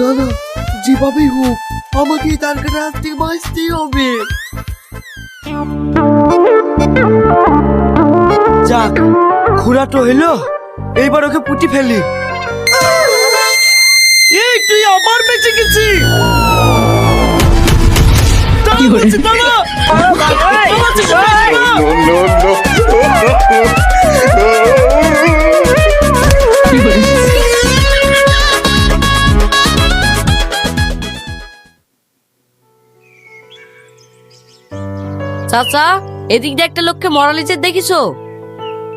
না না, যেভাবেই হোক, আমাকে তার কাছে হবে। যাক ঘোড়া তো হলো এইবার ওকে পুটি ফেলি। এই, তুই আবার বেঁচে গেছি চাচা এদিক দিয়ে একটা লোককে মরালিচে দেখিছো?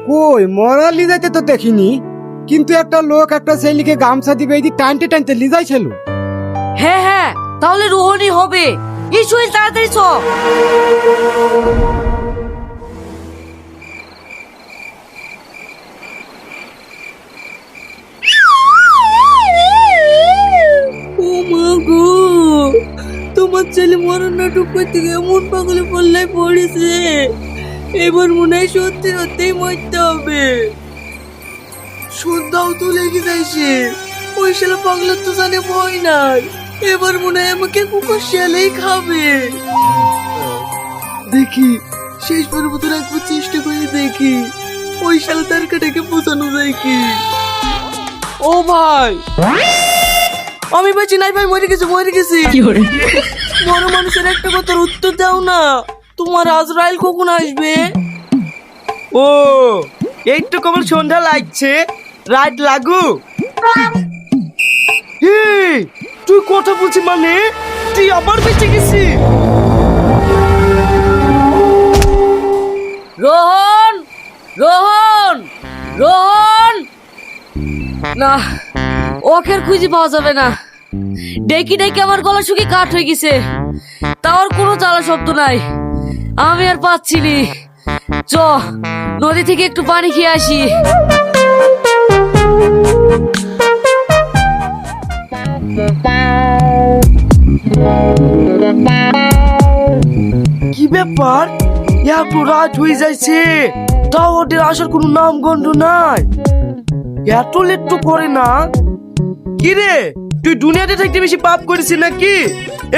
কই মরার লিজাইতে তো দেখিনি। কিন্তু একটা লোক একটা ছেলেকে গামছা দিবে এদিক টানতে টানতে লিজাই ছিল। হ্যাঁ হ্যাঁ তাহলে রোহনই হবে। এই সুইল তাড়াতাড়ি চ। ও মা গো। তোমার ছেলে মরণ নাটক করতে গিয়ে এমন পাগলে পল্লায় পড়েছে। এবার মনে হয় সত্যি সত্যিই মরতে হবে। সন্ধ্যাও তো লেগে যাইছে। ওই শালা পাগলার তো জানে ভয় নাই। এবার মনে হয় আমাকে কুকুর শিয়ালেই খাবে। দেখি শেষবার মতন একবার চেষ্টা করে দেখি, ওই শালা তার কাটাকে বোঝানো যায় কি? ও ভাই! আমি বেঁচে নাই ভাই মরে গেছি মরে গেছি। কি করে? বড় মানুষের একটা কথার উত্তর দাও না। তোমার আজরাইল কখন আসবে? ও এইটু কেবল সন্ধ্যা লাগছে। রাত লাগু? এই, তুই কথা বলছি মানে? তুই আবার বেঁচে গেছি রোহন রোহন রোহন। না ওকে আর খুঁজে পাওয়া যাবে না। ডেকে ডেকে আমার গলা শুকিয়ে কাঠ হয়ে গেছে। তাও কোনো জ্বালা শব্দ নাই। আমি আর পাচ্ছি নি। চ, নদী থেকে একটু পানি খেয়ে আসি। কি ব্যাপার? এত রাত হয়ে যাচ্ছে তাও ওদের আসার কোনো নাম গন্ধ নাই। এত লেট তো করে না। কি রে? তুই দুনিয়াতে থাকতে বেশি পাপ করেছিস নাকি?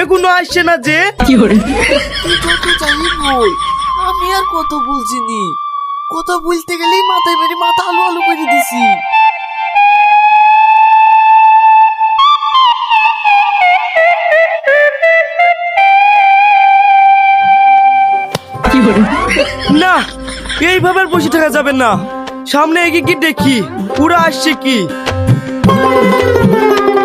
এখনও আসছে না যে। কি করে? তুই যত চাই বল আমি আর কত বলছিনি। কথা বলতে গেলেই মাথায় মেরে মাথা আলো আলো করে দিছি। না এইভাবে আর বসে থাকা যাবে না। সামনে এগিয়ে কি দেখি পুরা আসছে কি?